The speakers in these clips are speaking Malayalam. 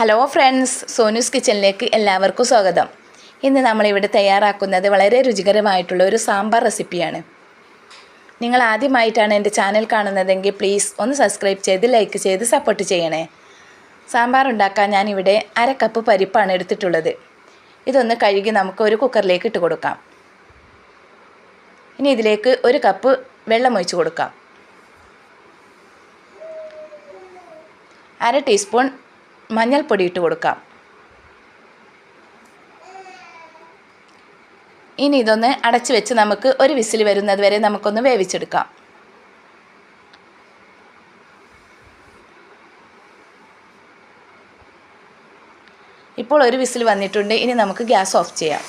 ഹലോ ഫ്രണ്ട്സ് സോനൂസ് കിച്ചണിലേക്ക് എല്ലാവർക്കും സ്വാഗതം. ഇന്ന് നമ്മളിവിടെ തയ്യാറാക്കുന്നത് വളരെ രുചികരമായിട്ടുള്ള ഒരു സാമ്പാർ റെസിപ്പിയാണ്. നിങ്ങൾ ആദ്യമായിട്ടാണ് എന്റെ ചാനൽ കാണുന്നതെങ്കിൽ പ്ലീസ് ഒന്ന് സബ്സ്ക്രൈബ് ചെയ്ത് ലൈക്ക് ചെയ്ത് സപ്പോർട്ട് ചെയ്യണേ. സാമ്പാർ ഉണ്ടാക്കാൻ ഞാനിവിടെ അര കപ്പ് പരിപ്പാണ് എടുത്തിട്ടുള്ളത്. ഇതൊന്ന് കഴുകി നമുക്ക് ഒരു കുക്കറിലേക്ക് ഇട്ട് കൊടുക്കാം. ഇനി ഇതിലേക്ക് ഒരു കപ്പ് വെള്ളം ഒഴിച്ച് കൊടുക്കാം. അര ടീസ്പൂൺ മഞ്ഞൾപ്പൊടി ഇട്ട് കൊടുക്കാം. ഇനി ഇതൊന്ന് അടച്ചു വെച്ച് നമുക്ക് ഒരു വിസിൽ വരുന്നത് വരെ നമുക്കൊന്ന് വേവിച്ചെടുക്കാം. ഇപ്പോൾ ഒരു വിസിൽ വന്നിട്ടുണ്ട്. ഇനി നമുക്ക് ഗ്യാസ് ഓഫ് ചെയ്യാം.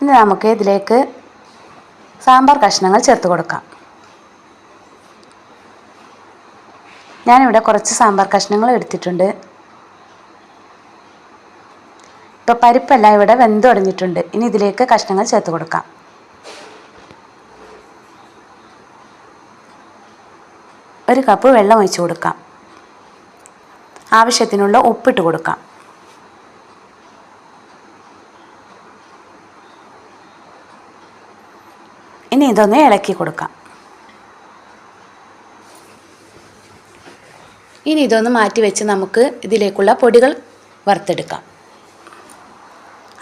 ഇനി നമുക്ക് ഇതിലേക്ക് സാമ്പാർ കഷ്ണങ്ങൾ ചേർത്ത് കൊടുക്കാം. ഞാനിവിടെ കുറച്ച് സാമ്പാർ കഷ്ണങ്ങൾ എടുത്തിട്ടുണ്ട്. ഇപ്പോൾ പരിപ്പെല്ലാം ഇവിടെ വെന്ത് തുടങ്ങിയിട്ടുണ്ട്. ഇനി ഇതിലേക്ക് കഷ്ണങ്ങൾ ചേർത്ത് കൊടുക്കാം. ഒരു കപ്പ് വെള്ളം ഒഴിച്ച് കൊടുക്കാം. ആവശ്യത്തിനുള്ള ഉപ്പിട്ട് കൊടുക്കാം. ഇനി ഇതൊന്ന് ഇളക്കി കൊടുക്കാം. ഇനി ഇതൊന്ന് മാറ്റി വെച്ച് നമുക്ക് ഇതിലേക്കുള്ള പൊടികൾ വറുത്തെടുക്കാം.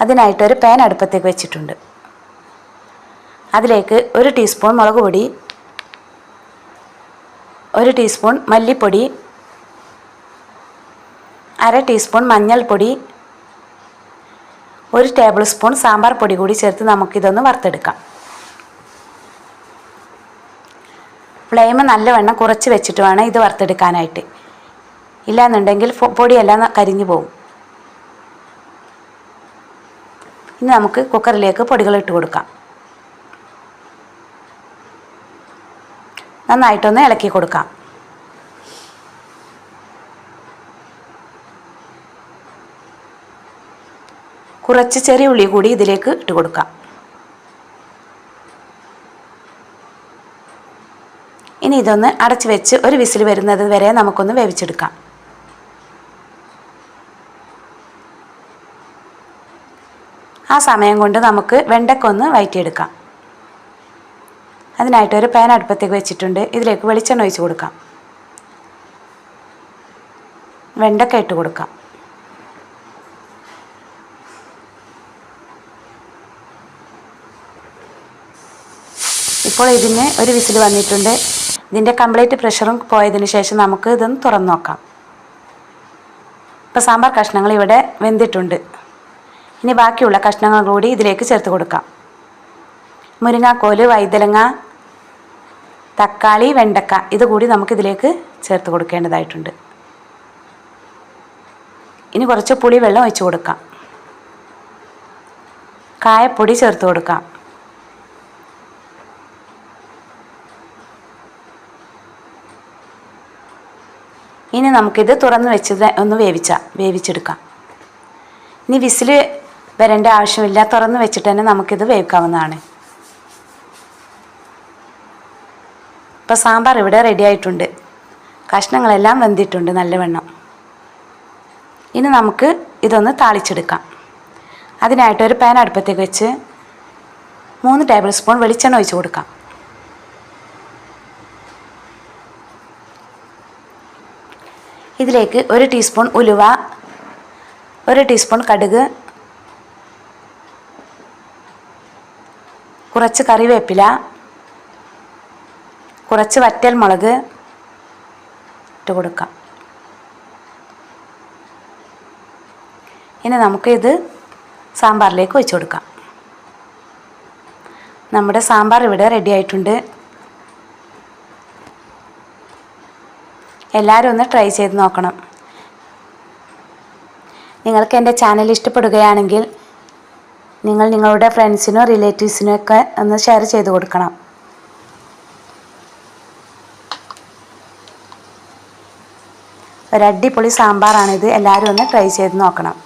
അതിനായിട്ടൊരു പാൻ അടുപ്പത്തേക്ക് വെച്ചിട്ടുണ്ട്. അതിലേക്ക് ഒരു ടീസ്പൂൺ മുളക് പൊടി ഒരു ടീസ്പൂൺ മല്ലിപ്പൊടി അര ടീസ്പൂൺ മഞ്ഞൾപ്പൊടി ഒരു ടേബിൾ സ്പൂൺ സാമ്പാർ പൊടി കൂടി ചേർത്ത് നമുക്കിതൊന്ന് വറുത്തെടുക്കാം. ഫ്ലെയിം നല്ലവണ്ണം കുറച്ച് വെച്ചിട്ട് വേണം ഇത് വറുത്തെടുക്കാനായിട്ട്. ഇല്ലാന്നുണ്ടെങ്കിൽ പൊടിയെല്ലാം കരിഞ്ഞു പോകും ഇനി നമുക്ക് കുക്കറിലേക്ക് പൊടികൾ ഇട്ട് കൊടുക്കാം. നന്നായിട്ടൊന്ന് ഇളക്കി കൊടുക്കാം. കുറച്ച് ചെറിയ ഉള്ളി കൂടി ഇതിലേക്ക് ഇട്ട് കൊടുക്കാം. ഇനി ഇതൊന്ന് അടച്ചു വെച്ച് ഒരു വിസിൽ വരുന്നത് വരെ നമുക്കൊന്ന് വേവിച്ചെടുക്കാം. ആ സമയം കൊണ്ട് നമുക്ക് വെണ്ടക്കൊന്ന് വയറ്റിയെടുക്കാം. അതിനായിട്ട് ഒരു പാൻ അടുപ്പത്തേക്ക് വെച്ചിട്ടുണ്ട്. ഇതിലേക്ക് വെളിച്ചെണ്ണ ഒഴിച്ച് കൊടുക്കാം. വെണ്ടക്ക ഇട്ട് കൊടുക്കാം. ഇപ്പോൾ ഇതിന് ഒരു വിസിൽ വന്നിട്ടുണ്ട്. ഇതിന്റെ കംപ്ലീറ്റ് പ്രഷറും പോയതിന് ശേഷം നമുക്ക് ഇതൊന്ന് തുറന്നു നോക്കാം. ഇപ്പോൾ സാമ്പാർ കഷ്ണങ്ങൾ ഇവിടെ വെന്തിട്ടുണ്ട്. ഇനി ബാക്കിയുള്ള കഷ്ണങ്ങൾ കൂടി ഇതിലേക്ക് ചേർത്ത് കൊടുക്കാം. മുരിങ്ങാക്കോൽ വൈതലങ്ങ തക്കാളി വെണ്ടക്ക ഇത് കൂടി നമുക്കിതിലേക്ക് ചേർത്ത് കൊടുക്കേണ്ടതായിട്ടുണ്ട്. ഇനി കുറച്ച് പുളിവെള്ളം ഒഴിച്ച് കൊടുക്കാം. കായപ്പൊടി ചേർത്ത് കൊടുക്കാം. ഇനി നമുക്കിത് തുറന്ന് വെച്ച് ഒന്ന് വേവിച്ചാൽ വേവിച്ചെടുക്കാം. ഇനി വിസിൽ വരേണ്ട ആവശ്യമില്ല. തുറന്ന് വെച്ചിട്ട് തന്നെ നമുക്കിത് വേവിക്കാവുന്നതാണ്. ഇപ്പോൾ സാമ്പാർ ഇവിടെ റെഡി ആയിട്ടുണ്ട്. കഷ്ണങ്ങളെല്ലാം വെന്തിട്ടുണ്ട് നല്ലവണ്ണം. ഇനി നമുക്ക് ഇതൊന്ന് താളിച്ചെടുക്കാം. അതിനായിട്ട് ഒരു പാൻ അടുപ്പത്തേക്ക് വെച്ച് മൂന്ന് ടേബിൾ സ്പൂൺ വെളിച്ചെണ്ണ ഒഴിച്ച് കൊടുക്കാം. ഇതിലേക്ക് ഒരു ടീസ്പൂൺ ഉലുവ ഒരു ടീസ്പൂൺ കടുക് കുറച്ച് കറിവേപ്പില കുറച്ച് വറ്റൽ മുളക് ഇട്ട് കൊടുക്കാം. ഇനി നമുക്കിത് സാമ്പാറിലേക്ക് ഒഴിച്ചു കൊടുക്കാം. നമ്മുടെ സാമ്പാർ ഇവിടെ റെഡി ആയിട്ടുണ്ട്. എല്ലാവരും ഒന്ന് ട്രൈ ചെയ്ത് നോക്കണം. നിങ്ങൾക്ക് എന്റെ ചാനൽ ഇഷ്ടപ്പെടുകയാണെങ്കിൽ നിങ്ങൾ നിങ്ങളുടെ ഫ്രണ്ട്സിനോ റിലേറ്റീവ്സിനോ ഒക്കെ ഒന്ന് ഷെയർ ചെയ്ത് കൊടുക്കണം. ഒരു അടിപൊളി സാമ്പാറാണിത്. എല്ലാവരും ഒന്ന് ട്രൈ ചെയ്ത് നോക്കണം.